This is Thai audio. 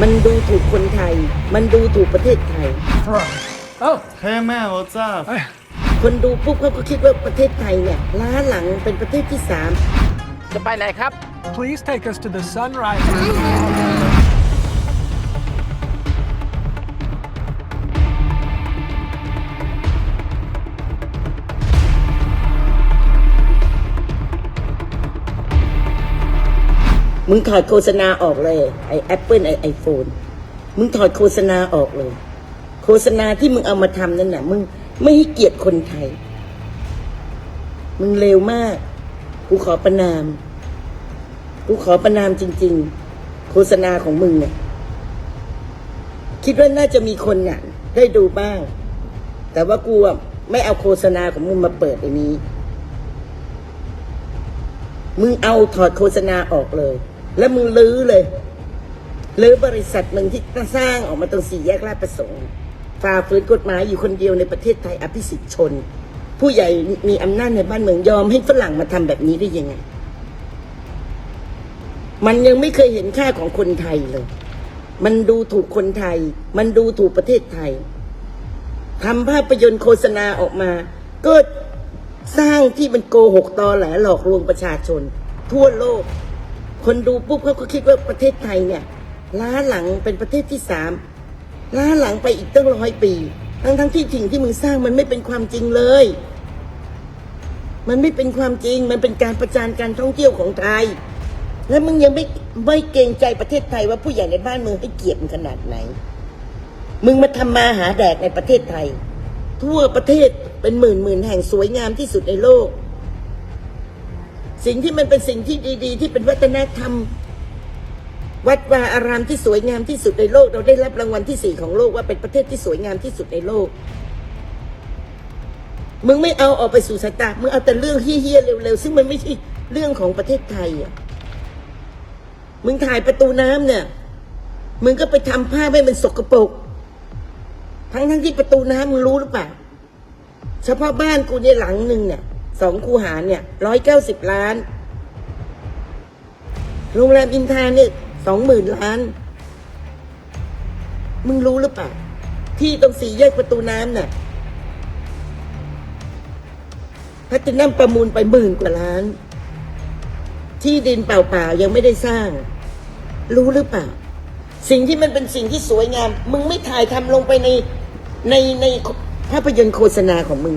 มันดูถูกคนไทย มันดูถูกประเทศไทย Oh, เฮ้ยแม่ what's up คนดูปุ๊บเขาก็คิดว่าประเทศไทยเนี่ยล้าหลังเป็นประเทศที่สาม จะไปไหนครับ please take us to the sunrise. มึงถอดโฆษณาออกเลยไอแอปเปิลไอไอโฟนมึงถอดโฆษณาออกเลย โฆษณาที่มึงเอามาทำนั่นน่ะ มึงไม่ให้เกียรติคนไทย มึงเลวมาก กูขอประนาม กูขอประนามจริง ๆ โฆษณาของมึงเนี่ย คิดว่าน่าจะมีคนน่ะ ได้ดูบ้าง แต่ว่ากูอะไม่เอาโฆษณาของมึงมาเปิดอันนี้ มึงเอาถอดโฆษณาออกเลย แล้วมึงลื้อเลยลื้อบริษัทมึงที่สร้างออกมาตรงสี่แยกลาดประสงค์ฝ่าฝืนกฎหมายอยู่คนเดียวในประเทศไทยอภิสิทธิชน ผู้ใหญ่มีอำนาจในบ้านเมืองยอมให้ฝรั่งมาทำแบบนี้ได้ยังไง มันยังไม่เคยเห็นค่าของคนไทยเลย มันดูถูกคนไทย มันดูถูกประเทศไทยทำภาพยนตร์โฆษณาออกมา ก็สร้างที่มันโกหกตอแหลหลอกลวงประชาชน ทั่วโลก คนดูปุ๊บเขาก็คิดว่าประเทศไทยเนี่ยล้าหลังเป็นประเทศที่สามล้าหลังไปอีกตั้งร้อยปี ทั้งทั้งที่สิ่งที่มึงสร้างมันไม่เป็นความจริงเลย มันไม่เป็นความจริง มันเป็นการประจานการท่องเที่ยวของไทย แล้วมึงยังไม่ไม่เกรงใจประเทศไทยว่าผู้ใหญ่ในบ้านเมืองให้เกียรติขนาดไหน มึงมาทำมาหาแดกในประเทศไทย ทั่วประเทศเป็นหมื่นหมื่นแห่งสวยงามที่สุดในโลก สิ่งที่มันเป็นสิ่งที่ดี ๆ ที่เป็นวัฒนธรรม วัดวาอารามที่สวยงามที่สุดในโลก เราได้รับรางวัลที่สี่ของโลกว่าเป็นประเทศที่สวยงามที่สุดในโลก มึงไม่เอาออกไปสู่สายตามึงเอาแต่เรื่องเฮี้ยๆเร็วๆซึ่งมันไม่ใช่เรื่องของประเทศไทยอะมึงถ่ายประตูน้ำเนี่ย มึงก็ไปทำภาพให้มันสกปรก ทั้งทั้งๆที่ประตูน้ำมึงรู้หรือเปล่า เฉพาะบ้านกูเนี่ยหลังหนึ่งเนี่ย สองคูหาเนี่ยร้อยเก้าสิบล้าน โรงแรมอินทราเนี่ยสองหมื่นล้าน มึงรู้หรือเปล่า ที่ตรงสี่แยกประตูน้ำน่ะพัฒนัมประมูลไปหมื่นกว่าล้าน ที่ดินเปล่าๆยังไม่ได้สร้าง รู้หรือเปล่า สิ่งที่มันเป็นสิ่งที่สวยงาม มึงไม่ถ่ายทำลงไปในในในภาพยนตร์โฆษณาของมึง